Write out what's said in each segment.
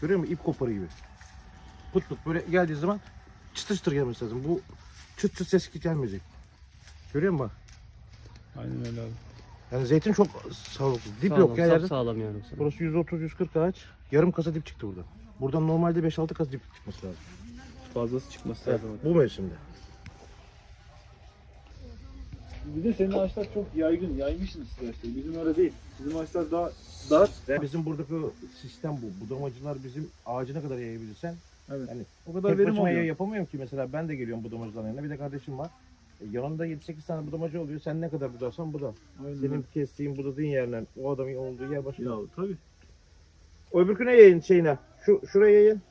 Görüyor musun? İp koparı gibi. Pıt böyle geldiği zaman çıtır çıtır gelmesi lazım. Bu çıt çıt ses gelmeyecek. Görüyor musun bak? Aynen öyle abi. Yani zeytin çok sağlıklı. Dip Sağlam, yok ya yerde. sağlam yani. Burası 130-140 ağaç. Yarım kasa dip çıktı burada. Buradan normalde 5-6 kasa dip çıkması lazım. Fazlası çıkması Evet, lazım. bu mevsimde. Bir de senin ağaçlar çok yaygın, yaymışsın süreçte. Bizim öyle değil. Bizim ağaçlar daha dar. Ve bizim buradaki sistem bu. Budamacılar bizim ağacına kadar yayabilirsen. Evet. Yani O kadar verim oluyor. yapamıyorum ki mesela ben de geliyorum budamacıların yanına. Bir de kardeşim var. E, yanında 7-8 tane budamacı oluyor. Sen ne kadar budarsan buda. Aynen Senin kestiğin budadığın yerden o adamın olduğu yer başka. Ya tabii. Öbürküne yayın şeyine. Şu şuraya yayın.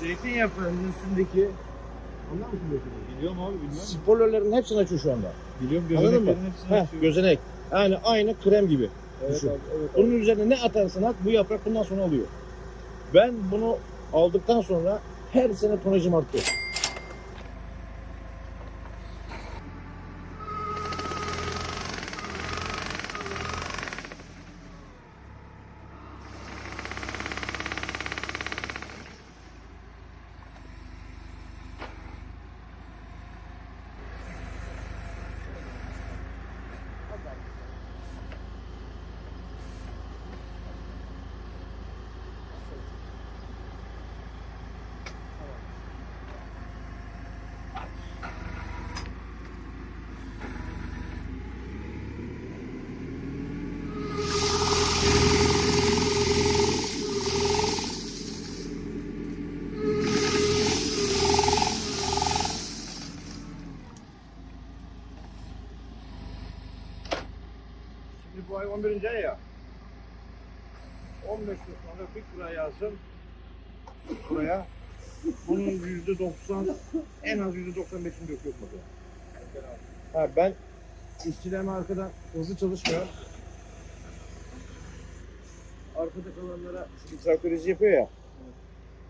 Zeytin yaprağının üstündeki Anlar mısın zeytini? Biliyorum abi bilmiyorum. Spoilerlerin hepsini açıyor şu anda. Biliyorum Anladın mı? gözeneklerin hepsini Heh, açıyor. gözenek. Yani aynı krem gibi. Evet düşün. abi, evet abi. Bunun üzerine ne atarsan at bu yaprak bundan sonra alıyor. Ben bunu aldıktan sonra her sene tonajım arttı. Şimdi bu ay 11. ay ya. 15 gün sonra bir kura yazdım. Buraya. Bunun yüzde 90, en az yüzde 95'ini döküyor burada. Ha, ben işçilerime arkadan hızlı çalışmıyorum. Arkada kalanlara şimdi traktörüzü yapıyor ya.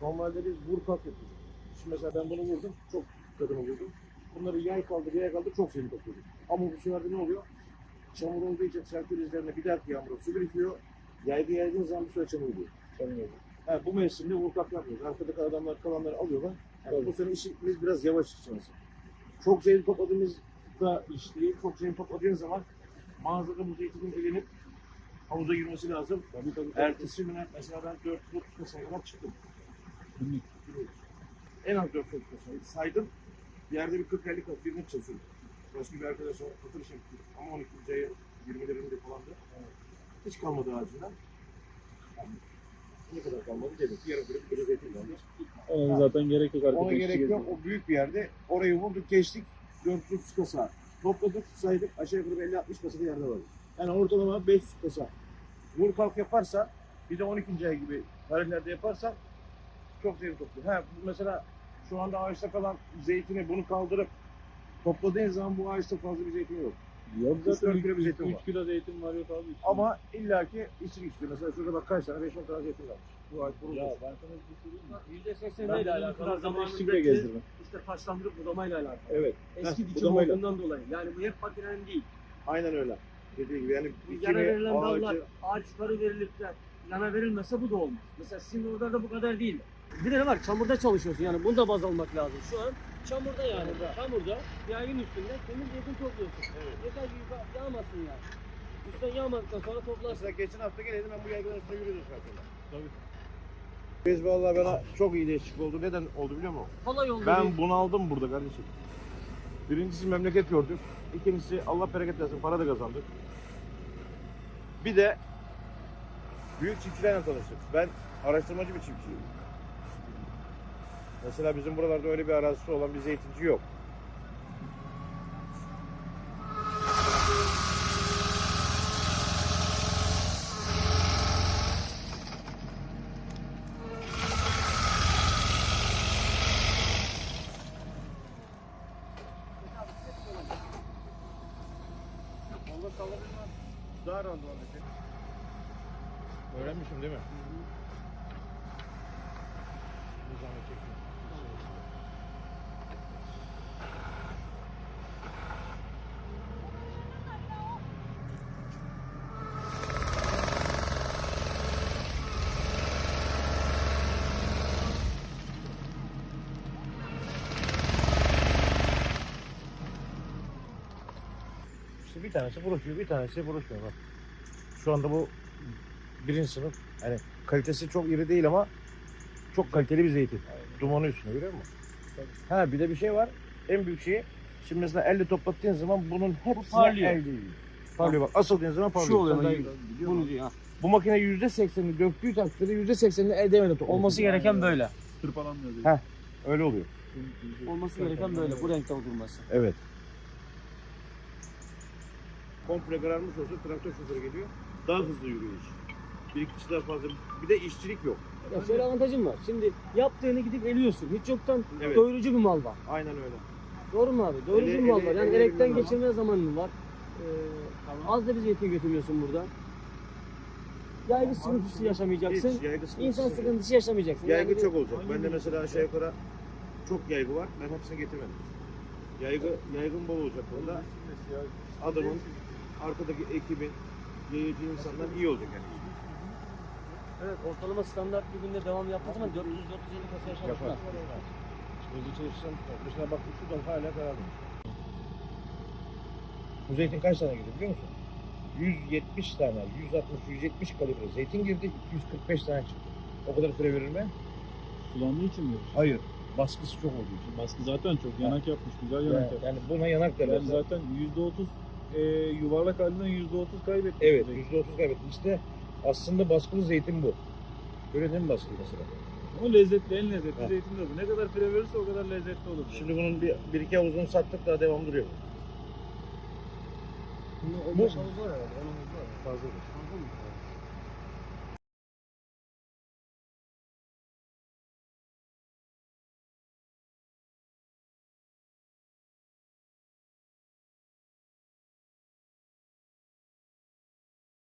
Normalde biz vur kalk yapıyoruz. Şimdi mesela ben bunu vurdum, çok kadını vurdum. Bunları yay kaldır, yay kaldır çok seni topluyorum. Ama bu sefer ne oluyor? Çamur olduğu için traktör izlerine bir dahaki yağmura su birikiyor. Yaydı yaydığın zaman bir süre çamur oluyor. Ha, bu mevsimde vurkak yapmıyoruz. Arkadaki adamlar kalanları alıyorlar. Yani bu sene işimiz biraz yavaş açıkçası. Çok zeytin topladığımızda iş değil. Çok zeytin topladığın zaman mağazada bu zeytinin elenip havuza girmesi lazım. Tabii tabii. tabii. Ertesi güne mesela ben 430 kasaya kadar çıktım. En az 430 kasayı saydım. Yerde bir 40-50 kas birine çalışıyordum. Başka bir arkadaşa katılış yaptım. Ama 12. ayı 20'lerinde falandı. Hiç kalmadı ağacından. Yani ne kadar kalmadı demek ki yarım kilo bir kilo zeytin kaldı. Ona zaten gerek yok arkadaşlar. Ona gerek yok. O büyük bir yerde. Orayı vurduk geçtik. 430 kasa. Topladık saydık. Aşağı yukarı 50-60 kasa bir yerde var. Yani ortalama 500 kasa. Vur kalk yaparsa bir de 12. ay gibi tarihlerde yaparsan çok zeytin topluyor. Ha, mesela şu anda ağaçta kalan zeytini bunu kaldırıp topladığın zaman bu ağaçta fazla bir zeytin yok. Yok zaten dört kilo bir zeytin 3 var. kilo zeytin var yok abi. Ama illaki içini istiyor. Mesela şurada bak kaç tane 5-10 tane zeytin varmış. Bu ağaç kurulmuş. ya ben sana bir şey söyleyeyim mi? %80 Ben ile alakalı zamanındaki gezdirdim. işte taşlandırıp budamayla alakalı. Evet. Eski Heh, dikim olduğundan dolayı. Yani bu hep makinenin değil. Aynen öyle. Dediği gibi yani Bu dikimi, yana verilen dallar ağacı, ağaçları verilip de yana verilmezse bu da olmaz. Mesela sizin orada da bu kadar değil. Bir de ne var? Çamurda çalışıyorsun yani bunu da baz almak lazım. Şu an çamurda yani. Çamurda, yayın üstünde temiz zeytin topluyorsun. Yeter ki yağmasın yani. Üstten yağmadıktan sonra toplarsın. Mesela geçen hafta geleydim ben bu yaygaların üstüne yürüyordum zaten. Tabii. Biz vallahi bana çok iyi değişiklik oldu. Neden oldu biliyor musun? Kolay oldu. Ben bunu aldım burada kardeşim. Birincisi memleket gördük. İkincisi Allah bereket versin para da kazandık. Bir de büyük çiftçilerle tanıştık. Ben araştırmacı bir çiftçiyim. Mesela bizim buralarda öyle bir arazisi olan bir zeytinci yok. Daha randımanlı. Öğrenmişim değil mi? Bir zahmet çekme. Tanesi buruşuyor, bir tanesi buruşmuyor bak. Şu anda bu birinci sınıf. Yani kalitesi çok iri değil ama çok kaliteli bir zeytin. Dumanı üstüne görüyor musun? Ha bir de bir şey var. En büyük şey şimdi mesela elle toplattığın zaman bunun hepsi parlıyor. el değil. Parlıyor bak. Asıldığın zaman parlıyor. Şu oluyor daha Bunu diyor. Bu makine yüzde seksenini döktüğü takdirde yüzde seksenini elde edemedi. Olması gereken böyle. Tırpalanmıyor. Heh. Öyle oluyor. Olması gereken böyle. Bu renkte durması. Evet. Komple kararmış olsa traktör şoförü geliyor. Daha hızlı yürüyor iş. Birikmesi daha fazla. Bir de işçilik yok. Ya şöyle avantajım var. Şimdi yaptığını gidip eliyorsun. Hiç yoktan Evet. doyurucu bir mal var. Aynen öyle. Doğru mu abi? Doyurucu Ele- bir mal ele- var. Yani ele elekten ama. geçirme zamanın var. Ee, az da bir zeytin götürmüyorsun burada. Yaygı sıkıntısı yaşamayacaksın. Hiç yaygı sıkıntısı İnsan yok. sıkıntısı yaşamayacaksın. Yaygı Yani çok olacak. Ben de mesela aşağı yukarı çok yaygı var. Ben hepsini getirmedim. Yaygı, yaygın bol olacak burada. Adamın, arkadaki ekibin, yayıcı insanlar iyi olacak yani. Evet, ortalama standart bir günde devam yaptığı zaman 400-450 kasa Yapar. yaşamak Hızlı çalışırsan, dışına bak şuradan hala kararlı. Bu zeytin kaç tane girdi biliyor musun? 170 tane, 160, 170 kalibre zeytin girdi, 245 tane çıktı. O kadar süre verir mi? Sulandığı için mi? Hayır. Baskısı çok olduğu için. Baskı zaten çok yanak yapmış. Güzel yanak Yani, yapmış. yani buna yanak derler. Ben zaten %30 e, yuvarlak halinden %30 kaybettim. Evet, %30 kaybetti. İşte aslında baskılı zeytin bu. Mi baskılı mesela? Ama lezzetli, en lezzetli Ha. zeytin de bu. Ne kadar fire verirse o kadar lezzetli olur. Şimdi bunun bir, bir iki havuzunu sattık daha devam duruyor. Bu Bu- havuz var herhalde. on havuz var. Fazladır. Fazla mı?